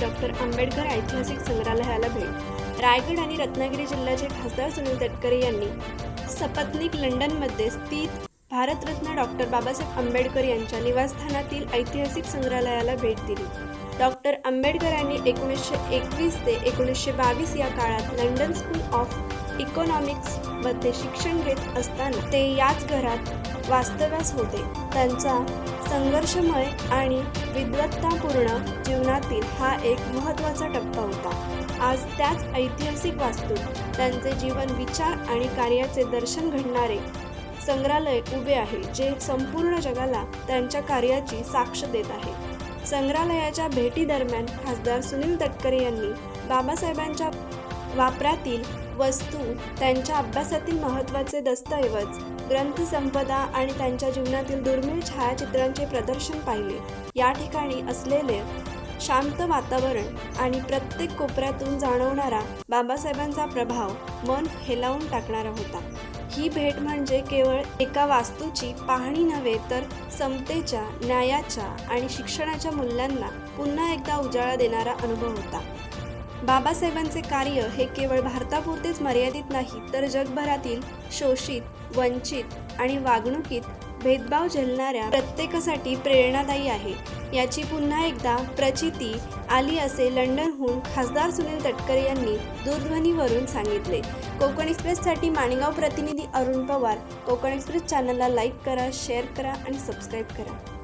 Doctor Ambedkar ऐतिहासिक संग्रहालयाला भेट. रायगड आणि रत्नागिरी जिल्ह्याचे खासदार सुनील तटकरे यांनी सपत्नीक लंडनमध्ये स्थित भारतरत्न डॉक्टर बाबासाहेब आंबेडकर यांच्या निवासस्थानातील ऐतिहासिक संग्रहालयाला भेट दिली. डॉक्टर आंबेडकरांनी एकोणीसशे एकवीस ते एकोणीसशे बावीस या काळात लंडन स्कूल ऑफ इकॉनॉमिक्समध्ये शिक्षण घेत असताना ते याच घरात वास्तव्यास होते. त्यांचा संघर्षमय आणि विद्वत्तापूर्ण जीवनातील हा एक महत्त्वाचा टप्पा होता. आज त्याच ऐतिहासिक वास्तूत त्यांचे जीवन विचार आणि कार्याचे दर्शन घडणारे संग्रहालय उभे आहे जे संपूर्ण जगाला त्यांच्या कार्याची साक्ष देत आहे. संग्रहालयाच्या भेटीदरम्यान खासदार सुनील तटकरे यांनी बाबासाहेबांच्या वापरातील वस्तू त्यांच्या अभ्यासातील महत्त्वाचे दस्तऐवज ग्रंथसंपदा आणि त्यांच्या जीवनातील दुर्मिळ छायाचित्रांचे प्रदर्शन पाहिले. या ठिकाणी असलेले शांत वातावरण आणि प्रत्येक कोपऱ्यातून जाणवणारा बाबासाहेबांचा प्रभाव मन हेलावून टाकणारा होता. ही भेट म्हणजे केवळ एका वास्तूची पाहणी नव्हे तर समतेच्या न्यायाच्या आणि शिक्षणाच्या मूल्यांना पुन्हा एकदा उजाळा देणारा अनुभव होता. बाबासाहेबांचे कार्य हे केवळ भारतापुरतेच मर्यादित नाही तर जगभरातील शोषित वंचित आणि वागणुकीत भेदभाव झेलणाऱ्या प्रत्येकासाठी प्रेरणादायी आहे. याची पुन्हा एकदा प्रचिती आली असे लंडनहून खासदार सुनील तटकरे यांनी दूरध्वनीवरून सांगितले. कोकण एक्सप्रेससाठी माणगाव प्रतिनिधी अरुण पवार. कोकण एक्सप्रेस चॅनलला लाईक करा शेअर करा आणि सबस्क्राईब करा.